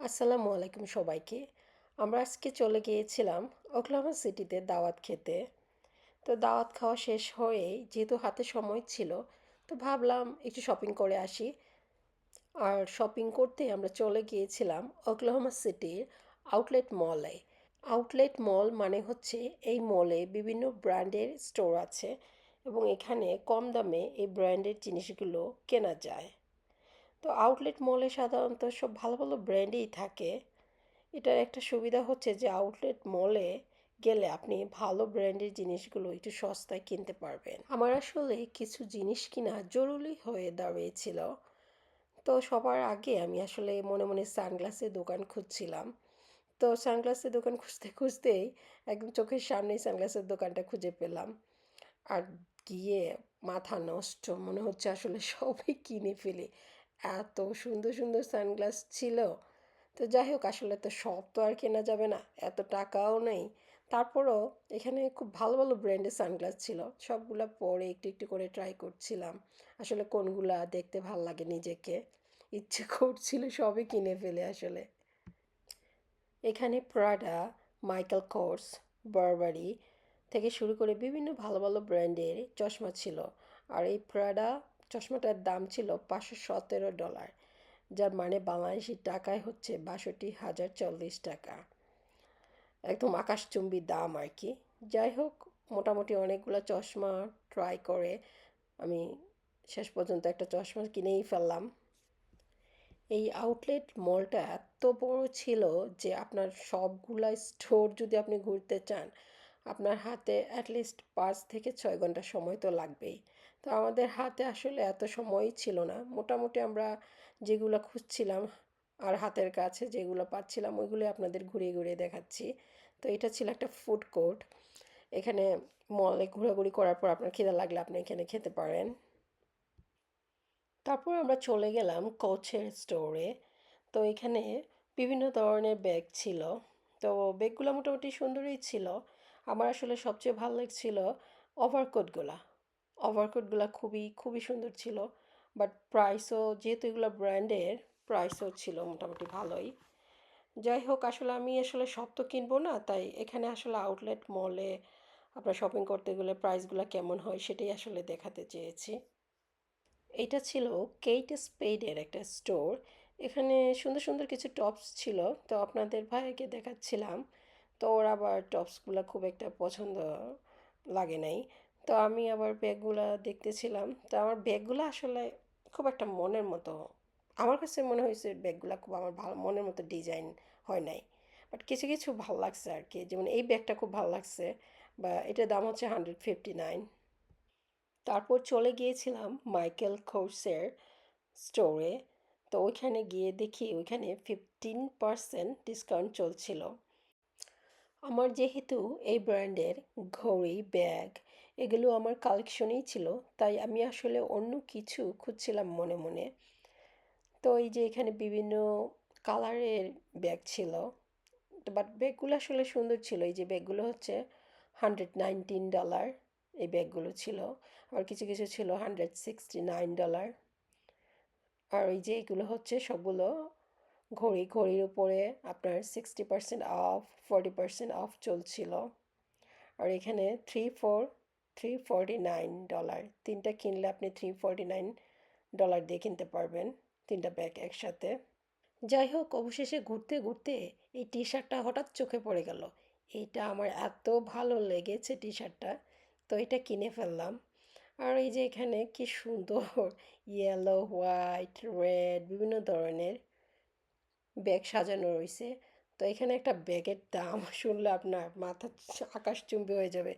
আসসালামু আলাইকুম সবাইকে। আমরা আজকে চলে গিয়েছিলাম ওকলাহোমা সিটিতে দাওয়াত খেতে। তো দাওয়াত খাওয়া শেষ হয়ে যেহেতু হাতে সময় ছিল, তো ভাবলাম একটু শপিং করে আসি। আর শপিং করতে আমরা চলে গিয়েছিলাম ওকলাহোমা সিটির আউটলেট মলে আউটলেট মল মানে হচ্ছে এই মলে বিভিন্ন ব্র্যান্ডের স্টোর আছে এবং এখানে কম দামে এই ব্র্যান্ডের জিনিসগুলো কেনা যায়। তো আউটলেট মলে সাধারণত সব ভালো ভালো ব্র্যান্ডেই থাকে। এটার একটা সুবিধা হচ্ছে যে আউটলেট মলে গেলে আপনি ভালো ব্র্যান্ডের জিনিসগুলো একটু সস্তায় কিনতে পারবেন। আমার আসলে কিছু জিনিস কিনা জরুরি হয়ে দাঁড়িয়েছিল। তো সবার আগে আমি আসলে মনে মনে সানগ্লাসের দোকান খুঁজছিলাম। তো সানগ্লাসের দোকান খুঁজতে খুঁজতেই একদম চোখের সামনেই সানগ্লাসের দোকানটা খুঁজে পেলাম। আর গিয়ে মাথা নষ্ট, মনে হচ্ছে আসলে সবই কিনে ফেলি। এত সুন্দর সুন্দর সানগ্লাস ছিল। তো যাই হোক, আসলে তো সব তো আর কেনা যাবে না, এত টাকাও নেই। তারপরও এখানে খুব ভালো ভালো ব্র্যান্ডের সানগ্লাস ছিল। সবগুলো পরে একটু একটু করে ট্রাই করছিলাম। আসলে কোনগুলা দেখতে ভালো লাগে নিজেকে? ইচ্ছে করছিল সবই কিনে ফেলে আসলে। এখানে প্রাডা মাইকেল কোর্স বারবারি থেকে শুরু করে বিভিন্ন ভালো ভালো ব্র্যান্ডের চশমা ছিল। আর এই প্রাডা চশমাটার দাম ছিল পাঁচশো সতেরো ডলার, যার মানে বাংলাদেশি টাকায় হচ্ছে বাষট্টি হাজার চল্লিশ টাকা। একদম আকাশচুম্বী দাম আর কি। যাই হোক, মোটামুটি অনেকগুলো চশমা ট্রাই করে আমি শেষ পর্যন্ত একটা চশমা কিনেই ফেললাম। এই আউটলেট মলটা এত বড় ছিল যে আপনার সবগুলা স্টোর যদি আপনি ঘুরতে চান, আপনার হাতে অ্যাটলিস্ট পাঁচ থেকে ছয় ঘণ্টা সময় তো লাগবেই। তো আমাদের হাতে আসলে এত সময়ই ছিল না। মোটামুটি আমরা যেগুলো খুঁজছিলাম আর হাতের কাছে যেগুলো পাচ্ছিলাম ওইগুলো আপনাদের ঘুরিয়ে ঘুরিয়ে দেখাচ্ছি। তো এটা ছিল একটা ফুড কোর্ট এখানে মলে ঘোরাঘুরি করার পর আপনার খিদে লাগলে আপনি এখানে খেতে পারেন। তারপর আমরা চলে গেলাম কোচের স্টোরে তো এখানে বিভিন্ন ধরনের ব্যাগ ছিল। তো ব্যাগগুলো মোটামুটি সুন্দরই ছিল। আমার আসলে সবচেয়ে ভালো লাগছিল ওভারকোটগুলা ওভারকোটগুলো খুবই খুবই সুন্দর ছিল। বাট প্রাইসও যেহেতু এগুলো ব্র্যান্ডের প্রাইসও ছিল মোটামুটি ভালোই। যাই হোক, আসলে আমি আসলে সব তো কিনবো না, তাই এখানে আসলে আউটলেট মলে আপনার শপিং করতে গেলে প্রাইসগুলো কেমন হয় সেটাই আসলে দেখাতে চেয়েছি। এটা ছিল কেইট স্পেডের একটা স্টোর এখানে সুন্দর সুন্দর কিছু টপস ছিল। তো আপনাদের ভাইকে দেখাচ্ছিলাম। তো ওর আবার টপসগুলো খুব একটা পছন্দ লাগে নাই। তো আমি আবার ব্যাগগুলো দেখতেছিলাম। তো আমার ব্যাগগুলো আসলে খুব একটা মনের মতো, আমার কাছে মনে হয়েছে ব্যাগগুলো খুব আমার ভালো, মনের মতো ডিজাইন হয় নাই। বাট কিছু কিছু ভালো লাগছে আর কি যেমন এই ব্যাগটা খুব ভালো লাগছে, বা এটার দাম হচ্ছে হান্ড্রেড ফিফটি নাইন তারপর চলে গিয়েছিলাম মাইকেল কোর্সের স্টোরে তো ওইখানে গিয়ে দেখি ওইখানে ফিফটিন পারসেন্ট ডিসকাউন্ট চলছিল। আমার যেহেতু এই ব্র্যান্ডের ঘড়ি ব্যাগ এগুলো আমার কালেকশনেই ছিল, তাই আমি আসলে অন্য কিছু খুঁজছিলাম মনে মনে। তো এই যে এখানে বিভিন্ন কালারের ব্যাগ ছিল বাট ব্যাগগুলো আসলে সুন্দর ছিল। এই যে ব্যাগগুলো হচ্ছে হান্ড্রেড নাইনটিন ডলার এই ব্যাগগুলো ছিল। আর কিছু কিছু ছিল হান্ড্রেড সিক্সটি নাইন ডলার আর ওই যে এগুলো হচ্ছে সবগুলো ঘড়ি, ঘড়ির উপরে আপনার sixty percent off forty percent off চলছিল। আর এখানে three four three forty nine dollar তিনটা কিনলে আপনি থ্রি ফর্টি নাইন ডলার দিয়ে কিনতে পারবেন তিনটা ব্যাগ একসাথে। যাই হোক, অবশেষে ঘুরতে ঘুরতে এই টি শার্টটা হঠাৎ চোখে পড়ে গেল। এইটা আমার এত ভালো লেগেছে টি শার্টটা তো এটা কিনে ফেললাম। আর এই যে এখানে কি সুন্দর ইয়েলো হোয়াইট রেড বিভিন্ন ধরনের ব্যাগ সাজানো রয়েছে। তো এখানে একটা ব্যাগের দাম শুনলে আপনার মাথা আকাশচুম্বী হয়ে যাবে।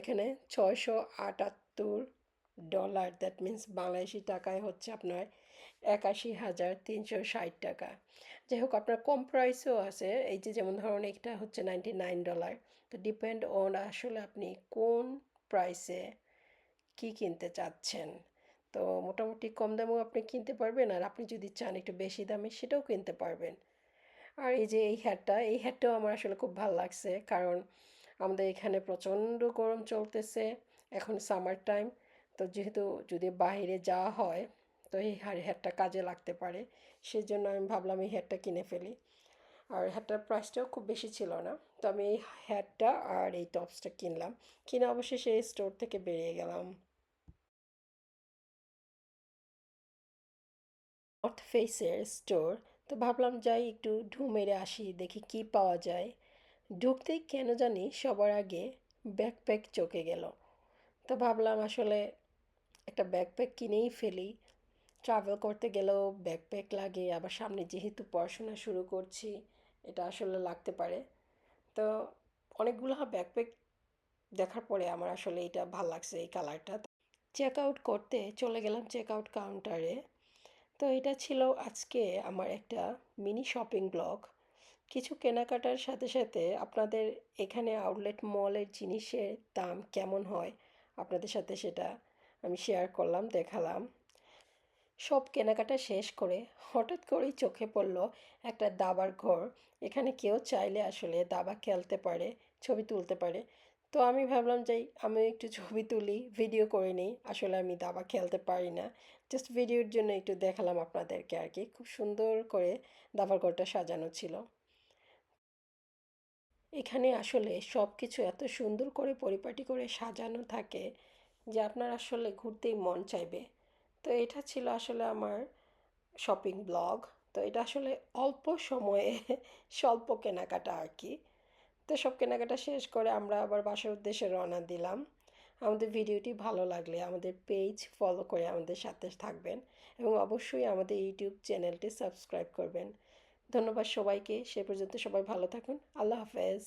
এখানে ছয়শো আটাত্তর ডলার দ্যাট মিন্স বাংলাদেশি টাকায় হচ্ছে আপনার একাশি হাজার তিনশো ষাট টাকা। যাই হোক, আপনার কম প্রাইসও আছে, এই যে যেমন ধরুন এটা হচ্ছে নাইনটি নাইন ডলার তো ডিপেন্ড অন আসলে আপনি কোন প্রাইসে কি কিনতে চাচ্ছেন। তো মোটামুটি কম দামেও আপনি কিনতে পারবেন, আর আপনি যদি চান একটু বেশি দামে সেটাও কিনতে পারবেন। আর এই যে এই হ্যাটটা এই হ্যাটটাও আমার আসলে খুব ভালো লাগছে, কারণ আমাদের এখানে প্রচণ্ড গরম চলতেছে, এখন সামার টাইম তো যেহেতু যদি বাইরে যাওয়া হয়, তো এই হ্যাটটা কাজে লাগতে পারে সেই জন্য আমি ভাবলাম এই হ্যাটটা কিনে ফেলি। আর হ্যাটটার প্রাইসটাও খুব বেশি ছিল না, তো আমি এই হ্যাটটা আর এই টপসটা কিনলাম, কিনে অবশ্যই সেই স্টোর থেকে বেরিয়ে গেলাম। নর্থ ফেসের স্টোর তো ভাবলাম যাই একটু ঢু মেরে আসি, দেখি কি পাওয়া যায়। ঢুকতেই কেন জানি সবার আগে ব্যাকপ্যাক চোখে গেল। তো ভাবলাম আসলে একটা ব্যাকপ্যাক কিনেই ফেলি। ট্রাভেল করতে গেলেও ব্যাকপ্যাক লাগে, আবার সামনে যেহেতু পড়াশোনা শুরু করছি, এটা আসলে লাগতে পারে। তো অনেকগুলো ব্যাকপ্যাক দেখার পরে আমার আসলে এটা ভালো লাগছে এই কালারটা চেক আউট করতে চলে গেলাম চেক আউট কাউন্টারে তো এটা ছিল আজকে আমার একটা মিনি শপিং ব্লগ কিছু কেনাকাটার সাথে সাথে আপনাদের এখানে আউটলেট মলের জিনিসের দাম কেমন হয়? আপনাদের সাথে সেটা আমি শেয়ার করলাম, দেখালাম। সব কেনাকাটা শেষ করে হঠাৎ করেই চোখে পড়ল একটা দাবার ঘর। এখানে কেউ চাইলে আসলে দাবা খেলতে পারে, ছবি তুলতে পারে। তো আমি ভাবলাম যে আমি একটু ছবি তুলি ভিডিও করে নিই। আসলে আমি দাবা খেলতে পারি না। জাস্ট ভিডিওর জন্য একটু দেখালাম আপনাদেরকে আর কি। খুব সুন্দর করে দাবার ঘরটা সাজানো ছিল। এখানে আসলে সব কিছু এত সুন্দর করে পরিপাটি করে সাজানো থাকে যে আপনার আসলে ঘুরতেই মন চাইবে। তো এটা ছিল আসলে আমার শপিং ব্লগ তো এটা আসলে অল্প সময়ে স্বল্প কেনাকাটা আর কি। তো সব কেনাকাটা শেষ করে আমরা আবার বাসার উদ্দেশ্যে রওনা দিলাম। আমাদের ভিডিওটি ভালো লাগলে আমাদের পেজ ফলো করে আমাদের সাথে থাকবেন এবং অবশ্যই আমাদের ইউটিউব চ্যানেলটি সাবস্ক্রাইব করবেন। ধন্যবাদ সবাইকে সে পর্যন্ত সবাই ভালো থাকুন। আল্লাহ হাফেজ।